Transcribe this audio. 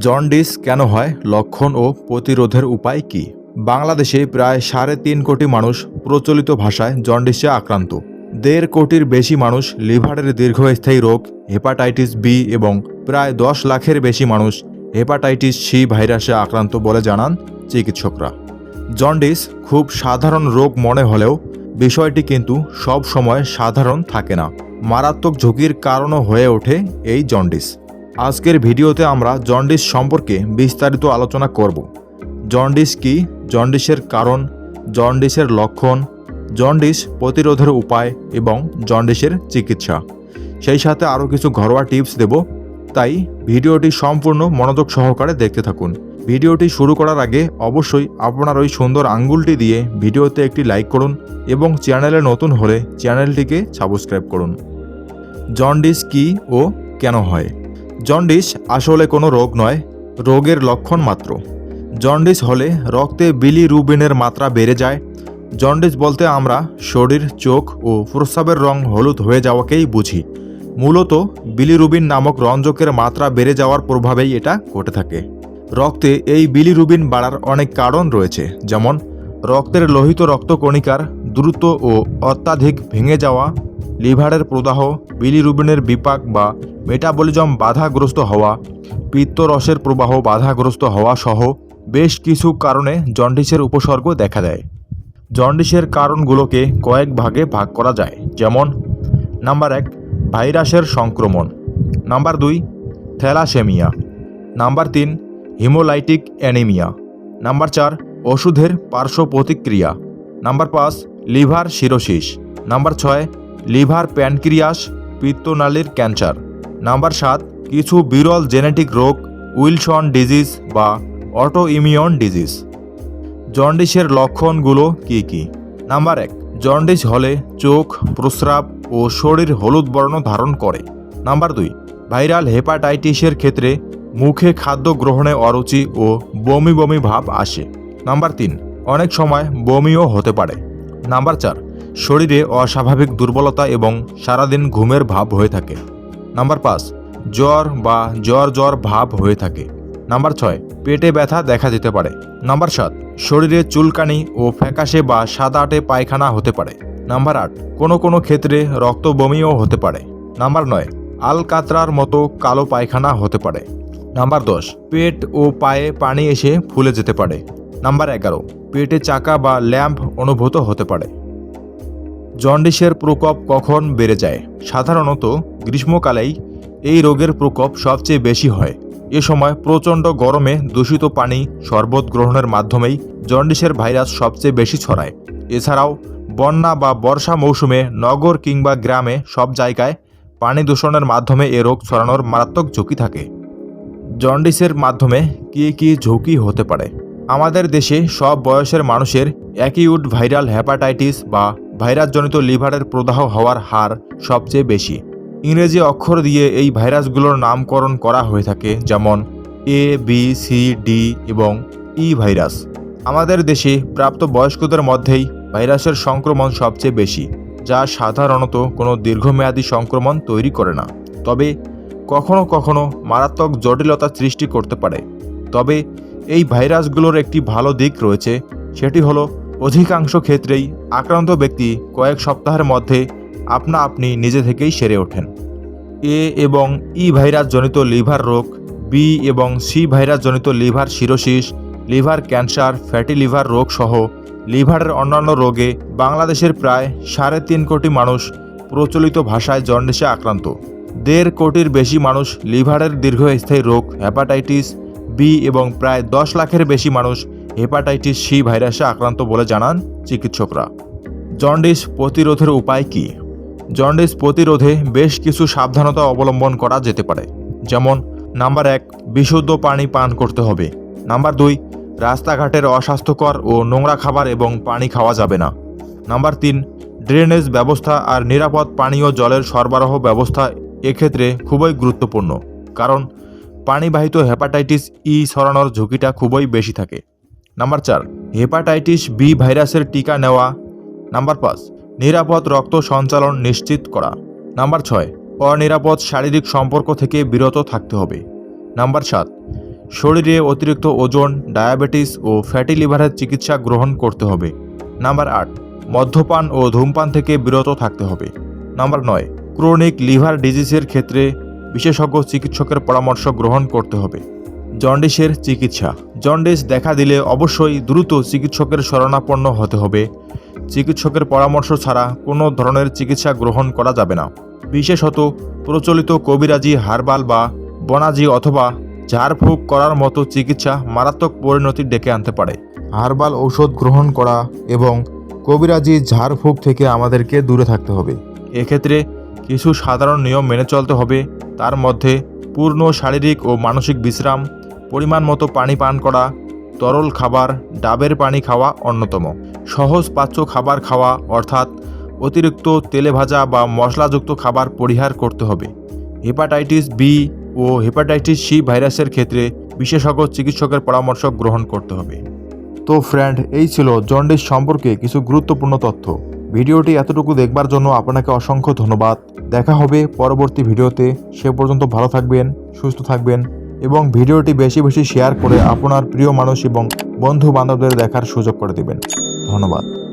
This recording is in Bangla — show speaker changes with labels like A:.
A: জন্ডিস কেন হয়? লক্ষণ ও প্রতিরোধের উপায় কি? বাংলাদেশে প্রায় সাড়ে তিন কোটি মানুষ প্রচলিত ভাষায় জন্ডিসে আক্রান্ত। দেড় কোটির বেশি মানুষ লিভারের দীর্ঘস্থায়ী রোগ, হেপাটাইটিস বি এবং প্রায় দশ লাখের বেশি মানুষ হেপাটাইটিস সি ভাইরাসে আক্রান্ত বলে জানান চিকিৎসকরা। জন্ডিস খুব সাধারণ রোগ মনে হলেও বিষয়টি কিন্তু সব সময় সাধারণ থাকে না। মারাত্মক ঝুঁকির কারণও হয়ে ওঠে এই জন্ডিস। আজকের ভিডিওতে আমরা জন্ডিস সম্পর্কে বিস্তারিত আলোচনা করব। জন্ডিস কি? জন্ডিসের কারণ, জন্ডিসের লক্ষণ, জন্ডিস প্রতিরোধের উপায় এবং জন্ডিসের চিকিৎসা। সেই সাথে আরও কিছু ঘরোয়া টিপস দেব, তাই ভিডিওটি সম্পূর্ণ মনোযোগ সহকারে দেখতে থাকুন। ভিডিওটি শুরু করার আগে অবশ্যই আপনার ওই সুন্দর আঙ্গুলটি দিয়ে ভিডিওতে একটি লাইক করুন এবং চ্যানেলে নতুন হলে চ্যানেলটিকে সাবস্ক্রাইব করুন। জন্ডিস কি ও কেন হয়? জন্ডিস আসলে কোনো রোগ নয়, রোগের লক্ষণ মাত্র। জন্ডিস হলে রক্তে বিলিরুবিনের মাত্রা বেড়ে যায়। জন্ডিস বলতে আমরা শরীর, চোখ ও প্রস্রাবের রং হলুদ হয়ে যাওয়াকেই বুঝি। মূলত বিলিরুবিন নামক রঞ্জকের মাত্রা বেড়ে যাওয়ার প্রভাবেই এটা ঘটে থাকে। রক্তে এই বিলিরুবিন বাড়ার অনেক কারণ রয়েছে, যেমন রক্তের লোহিত রক্তকণিকার দ্রুত ও অত্যাধিক ভেঙে যাওয়া লিভারের প্রদাহ, বিলিরুবিনের বিপাক বা মেটাবলিজম বাধাগ্রস্ত হওয়া, পিত্তরসের প্রবাহ বাধাগ্রস্ত হওয়া সহ বেশ কিছু কারণে জন্ডিসের উপসর্গ দেখা দেয়। জন্ডিসের কারণগুলোকে কয়েক ভাগে ভাগ করা যায়, যেমন, নাম্বার এক, ভাইরাসের সংক্রমণ। নাম্বার দুই, থ্যালাসেমিয়া। নাম্বার তিন, হিমোলাইটিক অ্যানিমিয়া। নাম্বার চার, ওষুধের পার্শ্ব প্রতিক্রিয়া। নাম্বার পাঁচ, লিভার সিরোসিস নাম্বার ছয় লিভার প্যানক্রিয়াস, পিত্তনালীর ক্যান্সার। নাম্বার সাত, কিছু বিরল জেনেটিক রোগ, উইলসন ডিজিজ বা অটো ইমিউন ডিজিজ। জন্ডিসের লক্ষণগুলো কি কি? নাম্বার এক, জন্ডিস হলে চোখ, প্রস্রাব ও শরীর হলুদ বর্ণ ধারণ করে। নাম্বার দুই, ভাইরাল হেপাটাইটিসের ক্ষেত্রে মুখে খাদ্য গ্রহণে অরুচি ও বমি বমি ভাব আসে। নাম্বার তিন, অনেক সময় বমিও হতে পারে। নাম্বার চার শরীরে অস্বাভাবিক দুর্বলতা এবং সারাদিন ঘুমের ভাব হয়ে থাকে। নাম্বার পাঁচ, জ্বর বা জ্বর জ্বর ভাব হয়ে থাকে। নাম্বার ছয়, পেটে ব্যথা দেখা দিতে পারে। নাম্বার সাত, শরীরে চুলকানি ও ফ্যাকাশে বা সাদাটে পায়খানা হতে পারে। নাম্বার আট, কোনো কোনো ক্ষেত্রে রক্ত বমিও হতে পারে। নাম্বার নয়, আলকাতরার মতো কালো পায়খানা হতে পারে। নাম্বার দশ, পেট ও পায়ে পানি এসে ফুলে যেতে পারে। নাম্বার এগারো, পেটে চাকা বা ল্যাম্প অনুভূত হতে পারে। জন্ডিসের প্রকোপ কখন বেড়ে যায়? সাধারণত গ্রীষ্মকালেই এই রোগের প্রকোপ সবচেয়ে বেশি হয়। এ সময় প্রচণ্ড গরমে দূষিত পানি শরবত গ্রহণের মাধ্যমেই জন্ডিসের ভাইরাস সবচেয়ে বেশি ছড়ায়। এছাড়াও বন্যা বা বর্ষা মৌসুমে নগর কিংবা গ্রামে সব জায়গায় পানি দূষণের মাধ্যমে এ রোগ ছড়ানোর মারাত্মক ঝুঁকি থাকে। জন্ডিসের মাধ্যমে কী কী ঝুঁকি হতে পারে? আমাদের দেশে সব বয়সের মানুষের অ্যাকিউট ভাইরাল হ্যাপাটাইটিস বা ভাইরাসজনিত লিভারের প্রদাহ হওয়ার হার সবচেয়ে বেশি। ইংরেজি অক্ষর দিয়ে এই ভাইরাসগুলোর নামকরণ করা হয়ে থাকে, যেমন এ বি সি ডি এবং ই ভাইরাস। আমাদের দেশে প্রাপ্ত বয়স্কদের মধ্যেই ভাইরাসের সংক্রমণ সবচেয়ে বেশি, যা সাধারণত কোনো দীর্ঘমেয়াদী সংক্রমণ তৈরি করে না। তবে কখনো কখনো মারাত্মক জটিলতা সৃষ্টি করতে পারে। তবে এই ভাইরাসগুলোর একটি ভালো দিক রয়েছে, সেটি হলো অধিকাংশ ক্ষেত্রেই আক্রান্ত ব্যক্তি কয়েক সপ্তাহের মধ্যে আপনা আপনি নিজে থেকেই সেরে ওঠেন। এ এবং ই ভাইরাস জনিত লিভার রোগ, বি এবং সি ভাইরাস জনিত liver cirrhosis, liver cancer, fatty liver রোগ সহ লিভারের অন্যান্য রোগে বাংলাদেশের প্রায় সাড়ে তিন কোটি মানুষ প্রচলিত ভাষায় জন্ডিসে আক্রান্ত। দেড় কোটির বেশি মানুষ লিভারের দীর্ঘস্থায়ী রোগ হ্যাপাটাইটিস বি এবং প্রায় দশ লাখের বেশি মানুষ হেপাটাইটিস সি ভাইরাসে আক্রান্ত বলে জানান চিকিৎসকরা। জন্ডিস প্রতিরোধের উপায় কী? জন্ডিস প্রতিরোধে বেশ কিছু সাবধানতা অবলম্বন করা যেতে পারে, যেমন নাম্বার এক, বিশুদ্ধ পানি পান করতে হবে। নাম্বার দুই, রাস্তাঘাটের অস্বাস্থ্যকর ও নোংরা খাবার এবং পানি খাওয়া যাবে না। নাম্বার তিন, ড্রেনেজ ব্যবস্থা আর নিরাপদ পানীয় জলের সরবরাহ ব্যবস্থা এক্ষেত্রে খুবই গুরুত্বপূর্ণ, কারণ পানিবাহিত হেপাটাইটিস ই ছড়ানোর ঝুঁকিটা খুবই বেশি থাকে। নাম্বার চার, হেপাটাইটিস বি ভাইরাসের টিকা নেওয়া। নাম্বার পাঁচ, নিরাপদ রক্ত সঞ্চালন নিশ্চিত করা। নাম্বার ছয়, অনিরাপদ শারীরিক সম্পর্ক থেকে বিরত থাকতে হবে। নাম্বার সাত, শরীরে অতিরিক্ত ওজন, ডায়াবেটিস ও ফ্যাটি লিভারের চিকিৎসা গ্রহণ করতে হবে। নাম্বার আট, মদ্যপান ও ধূমপান থেকে বিরত থাকতে হবে। নাম্বার নয়, ক্রনিক লিভার ডিজিজের ক্ষেত্রে বিশেষজ্ঞ চিকিৎসকের পরামর্শ গ্রহণ করতে হবে। জন্ডিসের চিকিৎসা। জন্ডিস দেখা দিলে অবশ্যই দ্রুত চিকিৎসকের শরণাপন্ন হতে হবে। চিকিৎসকের পরামর্শ ছাড়া কোনো ধরনের চিকিৎসা গ্রহণ করা যাবে না। বিশেষত প্রচলিত কবিরাজি হার্বাল বা বনাজি অথবা ঝাড়ফুঁক করার মতো চিকিৎসা মারাত্মক পরিণতি ডেকে আনতে পারে। হারবাল ঔষধ গ্রহণ করা এবং কবিরাজি ঝাড়ফুঁক থেকে আমাদেরকে দূরে থাকতে হবে। এক্ষেত্রে কিছু সাধারণ নিয়ম মেনে চলতে হবে। তার মধ্যে পূর্ণ শারীরিক ও মানসিক বিশ্রাম পরিমাণ মতো পানি পান করা, তরল খাবার, ডাবের পানি খাওয়া অন্যতম। সহজ পাচ্য খাবার খাওয়া অর্থাৎ অতিরিক্ত তেলে ভাজা বা মশলাযুক্ত খাবার পরিহার করতে হবে। হেপাটাইটিস বি ও হেপাটাইটিস সি ভাইরাসের ক্ষেত্রে বিশেষজ্ঞ চিকিৎসকের পরামর্শ গ্রহণ করতে হবে। তো ফ্রেন্ড এই ছিল জন্ডিস সম্পর্কে কিছু গুরুত্বপূর্ণ তথ্য। ভিডিওটি এতটুকু দেখবার জন্য আপনাকে অসংখ্য ধন্যবাদ। দেখা হবে পরবর্তী ভিডিওতে। সে পর্যন্ত ভালো থাকবেন, সুস্থ থাকবেন। এবং ভিডিওটি বেশি বেশি শেয়ার করে আপনার প্রিয় মানুষ এবং বন্ধু বান্ধবদের দেখার সুযোগ করে দেবেন। ধন্যবাদ।